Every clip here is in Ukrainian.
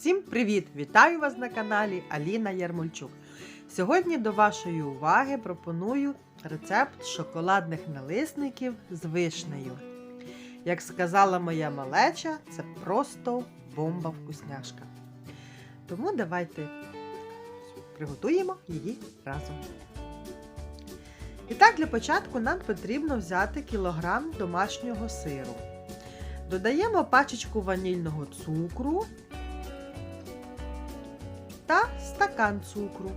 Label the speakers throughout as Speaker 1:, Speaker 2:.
Speaker 1: Всім привіт! Вітаю вас на каналі Аліна Ярмольчук. Сьогодні до вашої уваги пропоную рецепт шоколадних налисників з вишнею. Як сказала моя малеча, це просто бомба вкусняшка. Тому давайте приготуємо її разом. І так, для початку нам потрібно взяти кілограм домашнього сиру. Додаємо пачечку ванільного цукру та стакан цукру.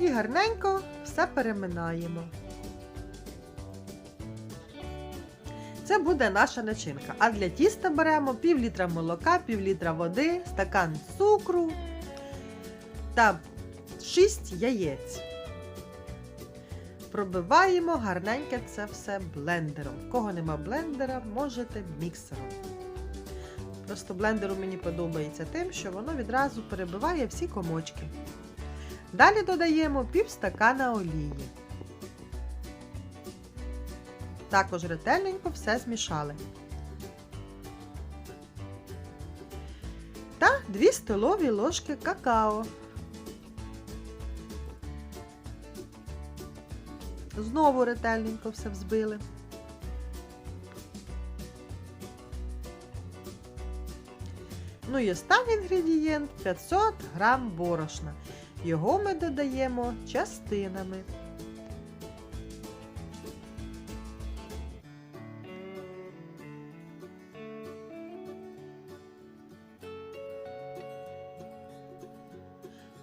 Speaker 1: І гарненько все переминаємо. Це буде наша начинка. А для тіста беремо пів літра молока, пів літра води, стакан цукру та 6 яєць. Пробиваємо гарненьке це все блендером. Кого нема блендера, можете міксером. Просто блендеру мені подобається тим, що воно відразу перебиває всі комочки. Далі додаємо пів стакана олії. Також ретельненько все змішали. Та 2 столові ложки какао. Знову ретельненько все взбили. Ну і останній інгредієнт 500 грам борошна. Його ми додаємо частинами.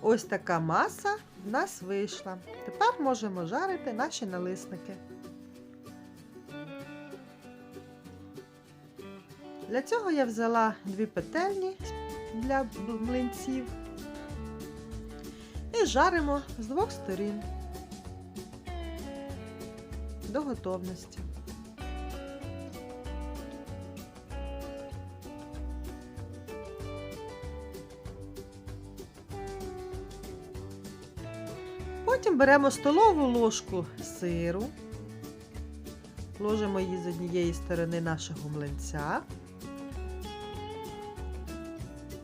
Speaker 1: Ось така маса в нас вийшла. Тепер можемо жарити наші налисники. Для цього я взяла дві петельні для млинців і жаримо з двох сторін до готовності. Потім беремо столову ложку сиру, ложимо її з однієї сторони нашого млинця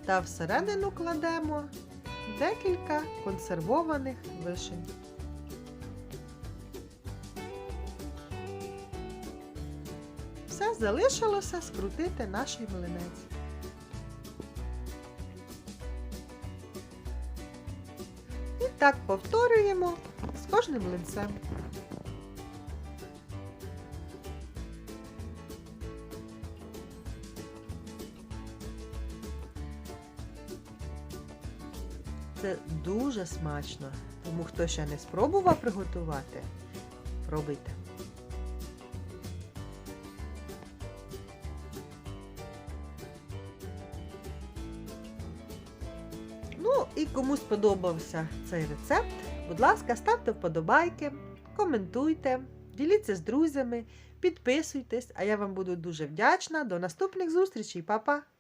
Speaker 1: та всередину кладемо декілька консервованих вишень. Все залишилося скрутити наш млинець. І так повторюємо з кожним млинцем. Це дуже смачно, тому хто ще не спробував приготувати, пробуйте. Ну і кому сподобався цей рецепт, будь ласка, ставте вподобайки, коментуйте, діліться з друзями, підписуйтесь, а я вам буду дуже вдячна. До наступних зустрічей, Па-па!